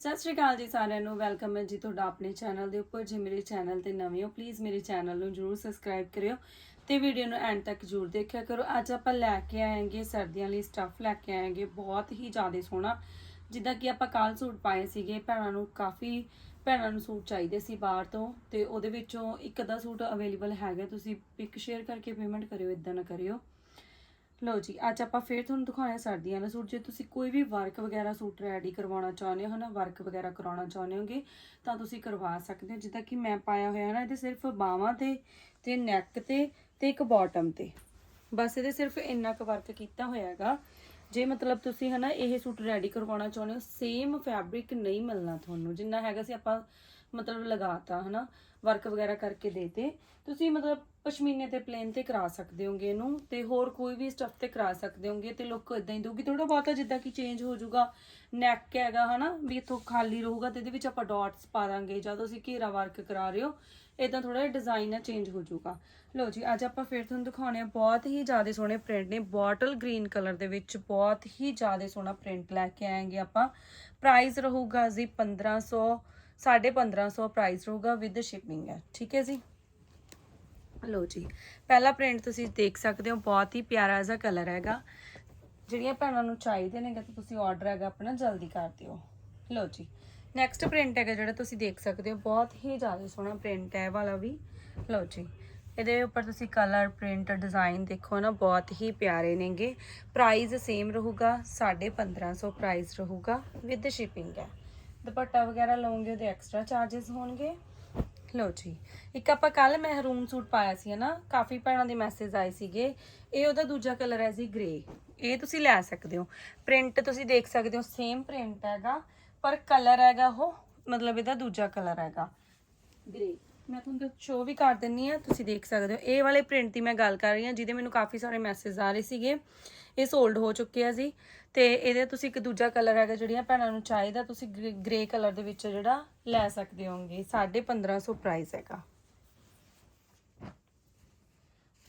ਸਤਿ ਸ਼੍ਰੀ ਅਕਾਲ ਜੀ ਸਾਰਿਆਂ ਨੂੰ ਵੈਲਕਮ ਹੈ ਜੀ ਤੁਹਾਡਾ ਆਪਣੇ ਚੈਨਲ ਦੇ ਉੱਪਰ। ਜੇ ਮੇਰੇ ਚੈਨਲ ਤੇ ਨਵੇਂ ਹੋ ਪਲੀਜ਼ ਮੇਰੇ ਚੈਨਲ ਨੂੰ ਜਰੂਰ ਸਬਸਕ੍ਰਾਈਬ ਕਰਿਓ ਤੇ ਵੀਡੀਓ ਨੂੰ ਐਂਡ ਤੱਕ ਜਰੂਰ ਦੇਖਿਆ ਕਰੋ। ਅੱਜ ਆਪਾਂ ਲੈ ਕੇ ਆਏਗੇ, ਸਰਦੀਆਂ ਲਈ ਸਟੱਫ ਲੈ ਕੇ ਆਏਗੇ, ਬਹੁਤ ਹੀ ਜ਼ਿਆਦਾ ਸੋਹਣਾ। ਜਿੱਦਾਂ ਕਿ ਆਪਾਂ ਕੱਲ ਸੂਟ ਪਾਏ ਸੀਗੇ, ਭੈਣਾਂ ਨੂੰ ਕਾਫੀ, ਭੈਣਾਂ ਨੂੰ ਸੂਟ ਚਾਹੀਦੇ ਸੀ ਬਾਹਰ ਤੋਂ ਤੇ ਉਹਦੇ ਵਿੱਚੋਂ ਇੱਕ ਅੱਧਾ ਸੂਟ ਅਵੇਲੇਬਲ ਹੈਗਾ, ਤੁਸੀਂ ਪਿਕ ਸ਼ੇਅਰ ਕਰਕੇ ਪੇਮੈਂਟ ਕਰਿਓ ਇਦਾਂ ਨਾ ਕਰਿਓ। ਲਓ ਜੀ, ਅੱਜ ਆਪਾਂ ਫੇਰ ਤੁਹਾਨੂੰ ਦਿਖਾਉਣਾ ਸਰਦੀਆਂ ਦਾ ਸੂਟ। ਜੇ ਤੁਸੀਂ ਕੋਈ ਵੀ ਵਰਕ ਵਗੈਰਾ ਸੂਟ ਰੈਡੀ ਕਰਵਾਉਣਾ ਚਾਹੁੰਦੇ ਹੋ ਨਾ, ਵਰਕ ਵਗੈਰਾ ਕਰਾਉਣਾ ਚਾਹੁੰਦੇ ਹੋਗੇ, ਤਾਂ ਤੁਸੀਂ ਕਰਵਾ ਸਕਦੇ ਹੋ। ਜਿੱਦਾਂ ਕਿ ਮੈਂ ਪਾਇਆ ਹੋਇਆ ਨਾ, ਇਹਦੇ ਸਿਰਫ ਬਾਹਾਂ ਤੇ ਤੇ ਨੈਕ ਤੇ ਤੇ ਇੱਕ ਬਾਟਮ ਤੇ। ਬਸ ਇਹਦੇ ਸਿਰਫ ਇੰਨਾ ਕੁ ਵਰਕ ਕੀਤਾ ਹੋਇਆ ਹੈਗਾ। ਜੇ ਮਤਲਬ ਤੁਸੀਂ ਹਨਾ, ਇਹ ਸੂਟ ਰੈਡੀ ਕਰਵਾਉਣਾ ਚਾਹੁੰਦੇ ਹੋ ਸੇਮ ਫੈਬਰਿਕ ਨਹੀਂ ਮਿਲਣਾ ਤੁਹਾਨੂੰ। ਜਿੰਨਾ ਹੈਗਾ ਸੀ ਆਪਾਂ ਮਤਲਬ ਲਗਾਤਾ ਹਨਾ ਵਰਕ ਵਗੈਰਾ ਕਰਕੇ ਦੇਤੇ ਤੁਸੀਂ ਮਤਲਬ ਪਸ਼ਮੀਨੇ ਤੇ ਪਲੇਨ ਤੇ ਕਰਾ ਸਕਦੇ ਹੋਗੇ ਇਹਨੂੰ ਤੇ ਹੋਰ ਕੋਈ ਵੀ ਸਟੱਫ ਤੇ ਕਰਾ ਸਕਦੇ ਹੋਗੇ ਤੇ ਲੁੱਕ ਇਦਾਂ ਹੀ ਦਊਗੀ। ਥੋੜਾ ਬਹੁਤਾ ਜਿੱਦਾਂ ਕਿ ਚੇਂਜ ਹੋ ਜਾਊਗਾ। ਨੈਕ ਹੈਗਾ, ਹਨਾ? ਵੀ ਇਥੋਂ ਖਾਲੀ ਰਹੂਗਾ ਤੇ ਇਹਦੇ ਵਿੱਚ ਆਪਾਂ ਡਾਟਸ ਪਾ ਦਾਂਗੇ ਜਦੋਂ ਤੁਸੀਂ ਘੇਰਾ ਵਰਕ ਕਰਾ ਰਹੇ ਹੋ। ਇਦਾਂ ਥੋੜਾ ਜਿਹਾ ਡਿਜ਼ਾਈਨ ਆ ਚੇਂਜ ਹੋ ਜਾਊਗਾ। ਲਓ ਜੀ, ਅੱਜ ਆਪਾਂ ਫਿਰ ਤੁਹਾਨੂੰ ਦਿਖਾਉਣੇ ਆ ਬਹੁਤ ਹੀ ਜ਼ਿਆਦਾ ਸੋਹਣੇ ਪ੍ਰਿੰਟ ਨੇ। ਬੋਟਲ ਗ੍ਰੀਨ ਕਲਰ ਦੇ ਵਿੱਚ ਬਹੁਤ ਹੀ ਜ਼ਿਆਦਾ ਸੋਹਣਾ ਪ੍ਰਿੰਟ ਲੈ ਕੇ ਆਏਗੇ ਆਪਾਂ। ਪ੍ਰਾਈਸ ਰਹੂਗਾ ਜੀ 1500 1550 ਪ੍ਰਾਈਸ ਰਹੂਗਾ ਵਿਦ ਸ਼ਿਪਿੰਗ ਹੈ। ਠੀਕ ਹੈ ਜੀ? ਲਓ ਜੀ। ਪਹਿਲਾ ਪ੍ਰਿੰਟ ਤੁਸੀਂ ਦੇਖ ਸਕਦੇ ਹੋ, ਬਹੁਤ ਹੀ ਪਿਆਰਾ ਜਿਹਾ ਕਲਰ ਹੈਗਾ। ਜਿਹੜੀਆਂ ਭੈਣਾਂ ਨੂੰ ਚਾਹੀਦੇ ਨੇਗੇ, ਤਾਂ ਤੁਸੀਂ ਆਰਡਰ ਹੈਗਾ ਆਪਣਾ, ਜਲਦੀ ਕਰ ਦਿਓ। ਲਓ ਜੀ। ਨੈਕਸਟ ਪ੍ਰਿੰਟ ਹੈਗਾ ਜਿਹੜਾ ਤੁਸੀਂ ਦੇਖ ਸਕਦੇ ਹੋ, ਬਹੁਤ ਹੀ ਜ਼ਿਆਦਾ ਸੋਹਣਾ ਪ੍ਰਿੰਟ ਹੈ ਵਾਲਾ ਵੀ। ਲਓ ਜੀ। ਇਹਦੇ ਉੱਪਰ ਤੁਸੀਂ ਕਲਰ ਪ੍ਰਿੰਟ ਡਿਜ਼ਾਈਨ ਦੇਖੋ ਨਾ, ਬਹੁਤ ਹੀ ਪਿਆਰੇ ਨੇਗੇ। ਪ੍ਰਾਈਸ ਸੇਮ ਰਹੂਗਾ 1550 ਪ੍ਰਾਈਸ ਰਹੂਗਾ ਵਿਦ ਸ਼ਿਪਿੰਗ ਹੈ। ਦੁਪੱਟਾ ਵਗੈਰਾ ਲਓਗੇ, ਉਹਦੇ ਐਕਸਟਰਾ ਚਾਰजेस ਹੋਣਗੇ। ਲਓ ਜੀ। ਇੱਕ ਆਪਾਂ ਕੱਲ ਮਹਿਰੂਨ ਸੂਟ ਪਾਇਆ ਸੀ ਨਾ ਕਾਫੀ ਭੈਣਾਂ ਦੇ ਮੈਸੇਜ ਆਏ ਸੀਗੇ। ਇਹ ਉਹਦਾ ਦੂਜਾ ਕਲਰ ਹੈ ਜੀ ਗ੍ਰੇ ਇਹ ਤੁਸੀਂ ਲੈ ਸਕਦੇ ਹੋ। ਪ੍ਰਿੰਟ ਤੁਸੀਂ ਦੇਖ ਸਕਦੇ ਹੋ ਸੇਮ ਪ੍ਰਿੰਟ ਹੈਗਾ, ਪਰ ਕਲਰ ਹੈਗਾ ਉਹ, ਮਤਲਬ ਇਹਦਾ ਦੂਜਾ ਕਲਰ ਹੈਗਾ। ਗ੍ਰੇ ਮੈਂ ਤੁਹਾਨੂੰ ਸ਼ੋਅ ਵੀ ਕਰ ਦਿੰਨੀ ਆ, ਤੁਸੀਂ ਦੇਖ ਸਕਦੇ ਹੋ। ਇਹ ਵਾਲੇ ਪ੍ਰਿੰਟ ਦੀ ਮੈਂ ਗੱਲ ਕਰ ਰਹੀ ਹਾਂ, ਜਿਹਦੇ ਮੈਨੂੰ ਕਾਫੀ ਸਾਰੇ ਮੈਸੇਜ ਆ ਰਹੇ ਸੀਗੇ। ਇਹ ਸੋਲਡ ਹੋ ਚੁੱਕੇ ਆ ਜੀ। ਤੇ ਇਹਦੇ ਤੁਸੀਂ ਇੱਕ ਦੂਜਾ ਕਲਰ ਹੈਗਾ, ਜਿਹੜੀਆਂ ਭੈਣਾਂ ਨੂੰ ਚਾਹੀਦਾ, ਤੁਸੀਂ ਗ੍ਰੇ ਕਲਰ ਦੇ ਵਿੱਚ ਜਿਹੜਾ ਲੈ ਸਕਦੇ ਹੋਗੇ 1550 ਪ੍ਰਾਈਸ ਹੈਗਾ।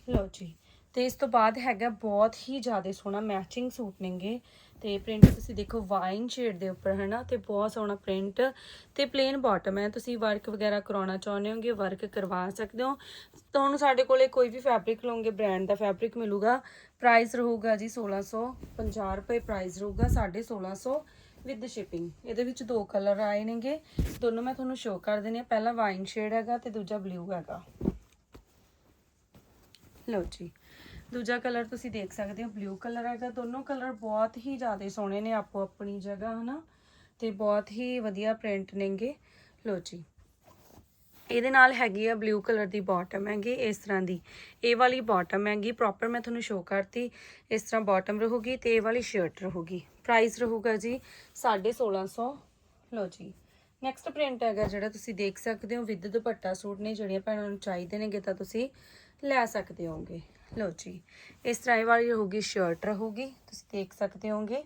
ਲਓ ਜੀ। ਤੇ ਇਸ ਤੋਂ ਬਾਅਦ ਹੈਗਾ ਬਹੁਤ ਹੀ ਜ਼ਿਆਦਾ ਸੋਹਣਾ ਮੈਚਿੰਗ ਸੂਟ ਨੇਗੇ। ਤੇ ਪ੍ਰਿੰਟ ਤੁਸੀਂ ਦੇਖੋ ਵਾਈਨ ਸ਼ੇਡ ਦੇ ਉੱਪਰ ਹੈ ਨਾ ਤੇ ਬਹੁਤ ਸੋਹਣਾ ਪ੍ਰਿੰਟ ਤੇ ਪਲੇਨ ਬਾਟਮ ਹੈ। ਤੁਸੀਂ ਵਰਕ ਵਗੈਰਾ ਕਰਾਉਣਾ ਚਾਹੁੰਦੇ ਹੋਗੇ ਵਰਕ ਕਰਵਾ ਸਕਦੇ ਹੋ। ਤੁਹਾਨੂੰ ਸਾਡੇ ਕੋਲੇ ਕੋਈ ਵੀ ਫੈਬਰਿਕ ਲਓਗੇ ਬ੍ਰਾਂਡ ਦਾ ਫੈਬਰਿਕ ਮਿਲੂਗਾ। ਪ੍ਰਾਈਸ ਰਹੂਗਾ ਜੀ 1650 ਰੁਪਏ ਪ੍ਰਾਈਸ ਰਹੂਗਾ 1650 ਵਿਦ ਸ਼ਿਪਿੰਗ ਇਹਦੇ ਵਿੱਚ ਦੋ ਕਲਰ ਆਏ ਨੇਗੇ। ਦੋਨੋਂ ਮੈਂ ਤੁਹਾਨੂੰ ਸ਼ੋਅ ਕਰ ਦਿੰਦੀ ਆ ਪਹਿਲਾ ਵਾਈਨ ਸ਼ੇਡ ਹੈਗਾ ਤੇ ਦੂਜਾ ਬਲੂ ਹੈਗਾ। ਲਓ ਜੀ। ਦੂਜਾ ਕਲਰ ਤੁਸੀਂ ਦੇਖ ਸਕਦੇ ਹੋ, ਬਲੂ ਕਲਰ ਹੈਗਾ। ਦੋਨੋਂ ਕਲਰ ਬਹੁਤ ਹੀ ਜ਼ਿਆਦਾ ਸੋਹਣੇ ਨੇ ਆਪੋ ਆਪਣੀ ਜਗ੍ਹਾ, ਹਨਾ? ਤੇ ਬਹੁਤ ਹੀ ਵਧੀਆ ਪ੍ਰਿੰਟ ਨੇਗੇ। ਲਓ ਜੀ। ਇਹਦੇ ਨਾਲ ਹੈਗੀ ਆ ਬਲੂ ਕਲਰ ਦੀ ਬਾਟਮ ਹੈਗੀ, ਇਸ ਤਰ੍ਹਾਂ ਦੀ। ਇਹ ਵਾਲੀ ਬਾਟਮ ਹੈਗੀ ਪ੍ਰੋਪਰ ਮੈਂ ਤੁਹਾਨੂੰ ਸ਼ੋਅ ਕਰਤੀ। ਇਸ ਤਰ੍ਹਾਂ ਬਾਟਮ ਰਹੂਗੀ ਤੇ ਇਹ ਵਾਲੀ ਸ਼ਰਟ ਰਹੂਗੀ। ਪ੍ਰਾਈਸ ਰਹੂਗਾ ਜੀ 1650 ਲਓ ਜੀ। ਨੈਕਸਟ ਪ੍ਰਿੰਟ ਹੈਗਾ ਜਿਹੜਾ ਤੁਸੀਂ ਦੇਖ ਸਕਦੇ ਹੋ, ਵਿਦ ਦੁਪੱਟਾ ਸੂਟ ਨੇ, ਜਿਹੜੀਆਂ ਭੈਣਾਂ ਨੂੰ ਚਾਹੀਦੇ ਨੇਗੇ ਤਾਂ ਤੁਸੀਂ ਲੈ ਸਕਦੇ ਹੋਗੇ ਲਓ ਜੀ, ਇਸ ਤਰ੍ਹਾਂ ਇਹ ਵਾਲੀ ਰਹੂਗੀ ਸ਼ਰਟ ਰਹੂਗੀ। ਤੁਸੀਂ ਦੇਖ ਸਕਦੇ ਹੋਗੇ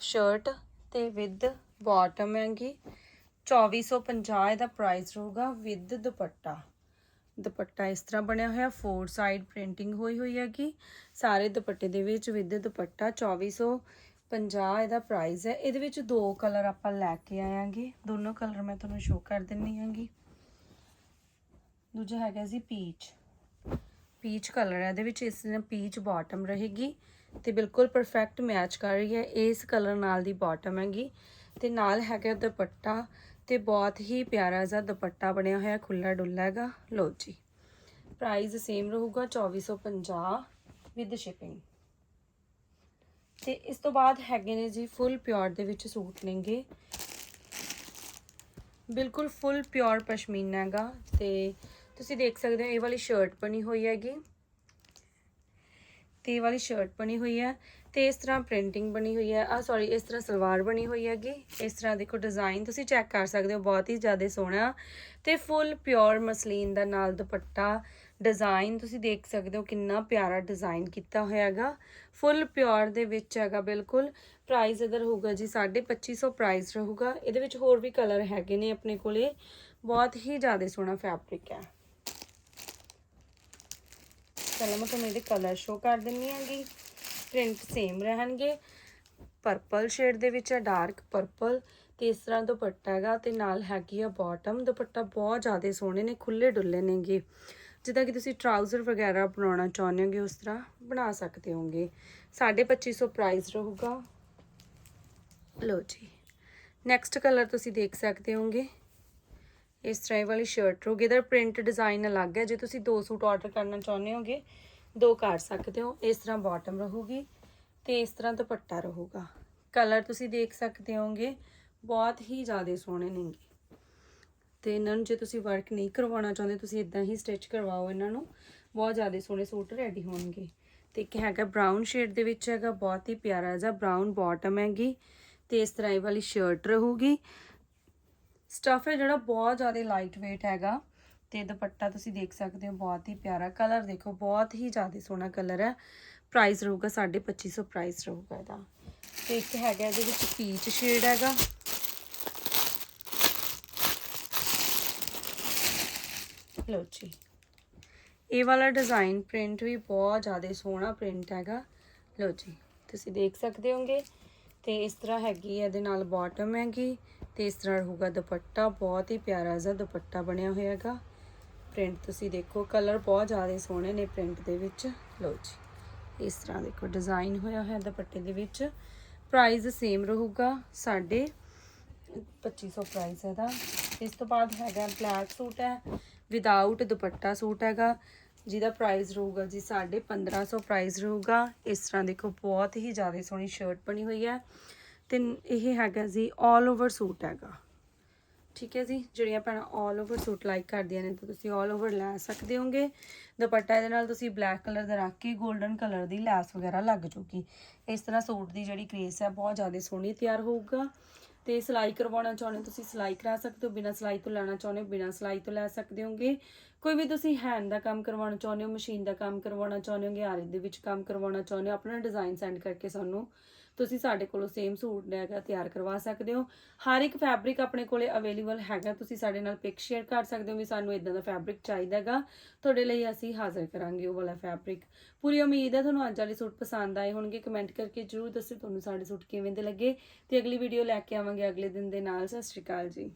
ਸ਼ਰਟ ਤੇ ਵਿਦ ਬਾਟਮ ਹੈਗੀ। 2450 ਇਹਦਾ ਪ੍ਰਾਈਸ ਰਹੂਗਾ ਵਿਦ ਦੁਪੱਟਾ। ਦੁਪੱਟਾ ਇਸ ਤਰ੍ਹਾਂ ਬਣਿਆ ਹੋਇਆ ਫੋਰ ਸਾਈਡ ਪ੍ਰਿੰਟਿੰਗ ਹੋਈ ਹੋਈ ਹੈਗੀ। ਸਾਰੇ ਦੁਪੱਟੇ ਦੇ ਵਿੱਚ ਵਿਦ ਦੁਪੱਟਾ 2450 ਇਹਦਾ ਪ੍ਰਾਈਸ ਹੈ। ਇਹਦੇ ਵਿੱਚ ਦੋ ਕਲਰ ਆਪਾਂ ਲੈ ਕੇ ਆਵਾਂਗੇ ਦੋਨੋਂ ਕਲਰ ਮੈਂ ਤੁਹਾਨੂੰ ਸ਼ੋਅ ਕਰ ਦਿੰਨੀ ਹੈਗੀ। ਦੂਜਾ ਹੈਗਾ ਜੀ ਪੀਚ ਪੀਚ ਕਲਰ ਹੈ, ਇਹਦੇ ਵਿੱਚ ਇਸ ਨੇ ਪੀਚ ਬਾਟਮ ਰਹੇਗੀ ਤੇ ਬਿਲਕੁਲ ਪਰਫੈਕਟ ਮੈਚ ਕਰ ਰਹੀ ਹੈ ਇਸ ਕਲਰ ਨਾਲ ਦੀ ਬਾਟਮ ਹੈਗੀ ਤੇ ਨਾਲ ਹੈਗਾ ਦੁਪੱਟਾ ਤੇ ਬਹੁਤ ਹੀ ਪਿਆਰਾ ਜਿਹਾ ਦੁਪੱਟਾ ਬਣਿਆ ਹੋਇਆ ਖੁੱਲਾ ਡੁੱਲਾ ਹੈਗਾ ਲੋ ਜੀ। ਪ੍ਰਾਈਸ ਸੇਮ ਰਹੂਗਾ 2450 ਵਿਦ ਸ਼ਿਪਿੰਗ ਤੇ ਇਸ ਤੋਂ ਬਾਅਦ ਹੈਗੇ ਨੇ ਜੀ ਫੁੱਲ ਪਿਓਰ ਦੇ ਵਿੱਚ ਸੂਟ ਨੇਗੇ। ਬਿਲਕੁਲ ਫੁੱਲ ਪਿਓਰ ਪਸ਼ਮੀਨਾ ਹੈਗਾ ਤੇ ਤੁਸੀਂ ਦੇਖ ਸਕਦੇ ਹੋ, ਇਹ ਵਾਲੀ ਸ਼ਰਟ ਬਣੀ ਹੋਈ ਹੈਗੀ। ਤੇ ਇਹ ਵਾਲੀ ਸ਼ਰਟ ਬਣੀ ਹੋਈ ਹੈ ਤੇ ਇਸ ਤਰ੍ਹਾਂ ਪ੍ਰਿੰਟਿੰਗ ਬਣੀ ਹੋਈ ਹੈ। ਆ ਸੌਰੀ ਇਸ ਤਰ੍ਹਾਂ ਸਲਵਾਰ ਬਣੀ ਹੋਈ ਹੈਗੀ। ਇਸ ਤਰ੍ਹਾਂ ਦੇਖੋ ਡਿਜ਼ਾਈਨ ਤੁਸੀਂ ਚੈੱਕ ਕਰ ਸਕਦੇ ਹੋ, ਬਹੁਤ ਹੀ ਜ਼ਿਆਦਾ ਸੋਹਣਾ ਤੇ ਫੁੱਲ ਪਿਓਰ ਮਸਲੀਨ ਦਾ ਨਾਲ ਦੁਪੱਟਾ ਡਿਜ਼ਾਈਨ ਤੁਸੀਂ ਦੇਖ ਸਕਦੇ ਹੋ, ਕਿੰਨਾ ਪਿਆਰਾ ਡਿਜ਼ਾਈਨ ਕੀਤਾ ਹੋਇਆ ਹੈਗਾ। ਫੁੱਲ ਪਿਓਰ ਦੇ ਵਿੱਚ ਹੈਗਾ ਬਿਲਕੁਲ। ਪ੍ਰਾਈਸ ਇਧਰ ਹੋਊਗਾ ਜੀ 2550 ਪ੍ਰਾਈਸ ਰਹੂਗਾ। ਇਹਦੇ ਵਿੱਚ ਹੋਰ ਵੀ ਕਲਰ ਹੈਗੇ ਨੇ ਆਪਣੇ ਕੋਲੇ। ਬਹੁਤ ਹੀ ਜ਼ਿਆਦਾ ਸੋਹਣਾ ਫੈਬਰਿਕ ਹੈ। ਪਹਿਲਾਂ ਮੈਂ ਤੁਹਾਨੂੰ ਇਹਦੇ ਕਲਰ ਸ਼ੋ ਕਰ ਦਿੰਨੀ ਆਂਗੀ ਪ੍ਰਿੰਟ ਸੇਮ ਰਹਿਣਗੇ। ਪਰਪਲ ਸ਼ੇਡ ਦੇ ਵਿੱਚ ਹੈ ਡਾਰਕ ਪਰਪਲ ਤੇ ਇਸ ਤਰ੍ਹਾਂ ਦੁਪੱਟਾ ਹੈਗਾ ਤੇ ਨਾਲ ਹੈਗੀ ਆ ਬਾਟਮ ਦੁਪੱਟਾ ਬਹੁਤ ਜ਼ਿਆਦਾ ਸੋਹਣੇ ਨੇ ਖੁੱਲੇ ਡੁੱਲੇ ਨੇਗੇ। ਜਿੱਦਾਂ ਕਿ ਤੁਸੀਂ ਟਰਾਊਜ਼ਰ ਵਗੈਰਾ ਬਣਾਉਣਾ ਚਾਹੁੰਦੇ ਹੋਗੇ, ਉਸ ਤਰ੍ਹਾਂ ਬਣਾ ਸਕਦੇ ਹੋਗੇ। 2550 ਪ੍ਰਾਈਸ ਰਹੂਗਾ। ਲੋ ਜੀ। ਨੈਕਸਟ ਕਲਰ ਤੁਸੀਂ ਦੇਖ ਸਕਦੇ ਹੋਗੇ। ਇਸ ਤਰ੍ਹਾਂ ਇਹ ਵਾਲੀ ਸ਼ਰਟ ਰਹੂਗੀ ਇਹਦਾ ਪ੍ਰਿੰਟ ਡਿਜ਼ਾਈਨ ਅਲੱਗ ਹੈ। ਜੇ ਤੁਸੀਂ ਦੋ ਸੂਟ ਆਰਡਰ ਕਰਨਾ ਚਾਹੁੰਦੇ ਹੋਗੇ, ਦੋ ਕਰ ਸਕਦੇ ਹੋ। ਇਸ ਤਰ੍ਹਾਂ ਬਾਟਮ ਰਹੂਗੀ ਤੇ ਇਸ ਤਰ੍ਹਾਂ ਦੁਪੱਟਾ ਰਹੂਗਾ। ਕਲਰ ਤੁਸੀਂ ਦੇਖ ਸਕਦੇ ਹੋਗੇ, ਬਹੁਤ ਹੀ ਜ਼ਿਆਦਾ ਸੋਹਣੇ ਨੇਗੇ। ਤੇ ਇਹਨਾਂ ਨੂੰ ਜੇ ਤੁਸੀਂ ਵਰਕ ਨਹੀਂ ਕਰਵਾਉਣਾ ਚਾਹੁੰਦੇ, ਤੁਸੀਂ ਇਦਾਂ ਹੀ ਸਟਿਚ ਕਰਵਾਓ ਇਹਨਾਂ ਨੂੰ। ਬਹੁਤ ਜ਼ਿਆਦਾ ਸੋਹਣੇ ਸੂਟ ਰੈਡੀ ਹੋਣਗੇ। ਤੇ ਇੱਕ ਹੈਗਾ ਬ੍ਰਾਊਨ ਸ਼ੇਡ ਦੇ ਵਿੱਚ ਹੈਗਾ, ਬਹੁਤ ਹੀ ਪਿਆਰਾ ਜਿਹਾ ਬ੍ਰਾਊਨ ਬਾਟਮ ਹੈਗੀ। ਤੇ ਇਸ ਤਰ੍ਹਾਂ ਇਹ ਵਾਲੀ ਸ਼ਰਟ ਰਹੂਗੀ। ਸਟਫ ਹੈ ਜਿਹੜਾ ਬਹੁਤ ਜ਼ਿਆਦਾ ਲਾਈਟ weight ਹੈਗਾ ਤੇ ਦੁਪੱਟਾ ਤੁਸੀਂ ਦੇਖ ਸਕਦੇ ਹੋ, ਬਹੁਤ ਹੀ ਪਿਆਰਾ ਕਲਰ ਦੇਖੋ, ਬਹੁਤ ਹੀ ਜ਼ਿਆਦਾ ਸੋਹਣਾ ਕਲਰ ਹੈ। ਪ੍ਰਾਈਸ ਰਹੂਗਾ 2550 ਪ੍ਰਾਈਸ ਰਹੂਗਾ ਇਹਦਾ। ਤੇ ਇੱਕ ਹੈਗਾ ਇਹਦੇ ਵਿੱਚ ਪੀਚ ਸ਼ੇਡ ਹੈਗਾ। ਲਓ ਜੀ। ਇਹ ਵਾਲਾ ਡਿਜ਼ਾਈਨ ਪ੍ਰਿੰਟ ਵੀ ਬਹੁਤ ਜ਼ਿਆਦਾ ਸੋਹਣਾ ਪ੍ਰਿੰਟ ਹੈਗਾ। ਲਓ ਜੀ, ਤੁਸੀਂ ਦੇਖ ਸਕਦੇ ਹੋਗੇ। ਤੇ ਇਸ ਤਰ੍ਹਾਂ ਹੈਗੀ ਇਹਦੇ ਨਾਲ ਬਾਟਮ ਹੈਗੀ। ਤੇ ਇਸ ਤਰ੍ਹਾਂ ਰਹੂਗਾ ਦੁਪੱਟਾ। ਬਹੁਤ ਹੀ ਪਿਆਰਾ ਜਿਹਾ ਦੁਪੱਟਾ ਬਣਿਆ ਹੋਇਆ ਹੈਗਾ। ਪ੍ਰਿੰਟ ਤੁਸੀਂ ਦੇਖੋ ਕਲਰ ਬਹੁਤ ਜ਼ਿਆਦਾ ਸੋਹਣੇ ਨੇ ਪ੍ਰਿੰਟ ਦੇ ਵਿੱਚ। ਲਓ ਜੀ, ਇਸ ਤਰ੍ਹਾਂ ਦੇਖੋ ਡਿਜ਼ਾਈਨ ਹੋਇਆ ਹੋਇਆ ਦੁਪੱਟੇ ਦੇ ਵਿੱਚ। ਪ੍ਰਾਈਸ ਸੇਮ ਰਹੂਗਾ ਸਾਡੇ 2500 ਪ੍ਰਾਈਸ ਹੈ ਦਾ ਇਸ ਤੋਂ ਬਾਅਦ ਹੈਗਾ ਬਲੈਕ ਸੂਟ ਹੈ ਵਿਦਆਊਟ ਦੁਪੱਟਾ ਸੂਟ ਹੈਗਾ। ਜਿਹਦਾ ਪ੍ਰਾਈਸ ਰਹੂਗਾ ਜੀ 1550 ਪ੍ਰਾਈਸ ਰਹੂਗਾ। ਇਸ ਤਰ੍ਹਾਂ ਦੇਖੋ, ਬਹੁਤ ਹੀ ਜ਼ਿਆਦਾ ਸੋਹਣੀ ਸ਼ਰਟ ਬਣੀ ਹੋਈ ਹੈ। ਤੇ ਇਹ ਹੈਗਾ ਜੀ 올 ਓਵਰ ਸੂਟ ਹੈਗਾ। ਠੀਕ ਹੈ ਜੀ, ਜਿਹੜੀਆਂ ਭੈਣਾਂ 올 ਓਵਰ ਸੂਟ ਲਾਈਕ ਕਰਦੀਆਂ ਨੇ, ਤਾਂ ਤੁਸੀਂ 올 ਓਵਰ ਲੈ ਸਕਦੇ ਹੋਗੇ। ਦੁਪੱਟਾ ਇਹਦੇ ਨਾਲ ਤੁਸੀਂ ਬਲੈਕ ਕਲਰ ਦਾ ਰੱਖ ਕੇ 골ਡਨ ਕਲਰ ਦੀ ਲੈਸ ਵਗੈਰਾ ਲੱਗ ਚੁੱਕੀ ਇਸ ਤਰ੍ਹਾਂ ਸੂਟ ਦੀ ਜਿਹੜੀ ਕ੍ਰੇਸ ਹੈ, ਬਹੁਤ ਜ਼ਿਆਦਾ ਸੋਹਣੀ ਤਿਆਰ ਹੋਊਗਾ। ਤੇ ਸਿਲਾਈ ਕਰਵਾਉਣਾ ਚਾਹੁੰਦੇ ਤੁਸੀਂ ਸਿਲਾਈ ਕਰਾ ਸਕਦੇ ਹੋ। ਬਿਨਾਂ ਸਿਲਾਈ ਤੋਂ ਲੈਣਾ ਚਾਹੁੰਦੇ ਹੋ, ਬਿਨਾਂ ਸਿਲਾਈ ਤੋਂ ਲੈ ਸਕਦੇ ਹੋਗੇ। ਕੋਈ ਵੀ ਤੁਸੀਂ ਹੈਂਡ ਦਾ ਕੰਮ ਕਰਵਾਉਣਾ ਚਾਹੁੰਦੇ ਹੋ ਮਸ਼ੀਨ ਦਾ ਕੰਮ ਕਰਵਾਉਣਾ ਚਾਹੁੰਦੇ ਹੋਗੇ, ਆਰੇ ਦੇ ਵਿੱਚ ਕੰਮ ਕਰਵਾਉਣਾ ਚਾਹੁੰਦੇ ਹੋ, ਆਪਣਾ ਡਿਜ਼ਾਈਨ ਸੈਂਡ ਕਰਕੇ ਸਾਨੂੰ ਤੁਸੀਂ ਸਾਡੇ ਕੋਲੋਂ ਸੇਮ ਸੂਟ ਹੈਗਾ ਤਿਆਰ ਕਰਵਾ ਸਕਦੇ ਹੋ। ਹਰ ਇੱਕ ਫੈਬਰਿਕ ਆਪਣੇ ਕੋਲੇ ਅਵੇਲੇਬਲ ਹੈਗਾ, ਤੁਸੀਂ ਸਾਡੇ ਨਾਲ ਪਿਕ ਸ਼ੇਅਰ ਕਰ ਸਕਦੇ ਹੋ ਵੀ ਸਾਨੂੰ ਇਦਾਂ ਦਾ ਫੈਬਰਿਕ ਚਾਹੀਦਾ ਹੈਗਾ। ਤੁਹਾਡੇ ਲਈ ਅਸੀਂ ਹਾਜ਼ਰ ਕਰਾਂਗੇ ਉਹ ਵਾਲਾ ਫੈਬਰਿਕ ਪੂਰੀ ਉਮੀਦ ਹੈ ਤੁਹਾਨੂੰ ਅੱਜ ਵਾਲੇ ਸੂਟ ਪਸੰਦ ਆਏ ਹੋਣਗੇ। ਕਮੈਂਟ ਕਰਕੇ ਜਰੂਰ ਦੱਸਿਓ ਤੁਹਾਨੂੰ ਸਾਡੇ ਸੂਟ ਕਿਵੇਂ ਦੇ ਲੱਗੇ ਤੇ ਅਗਲੀ ਵੀਡੀਓ ਲੈ ਕੇ ਆਵਾਂਗੇ ਅਗਲੇ ਦਿਨ ਦੇ ਨਾਲ। ਸਤਿ ਸ਼੍ਰੀ ਅਕਾਲ ਜੀ।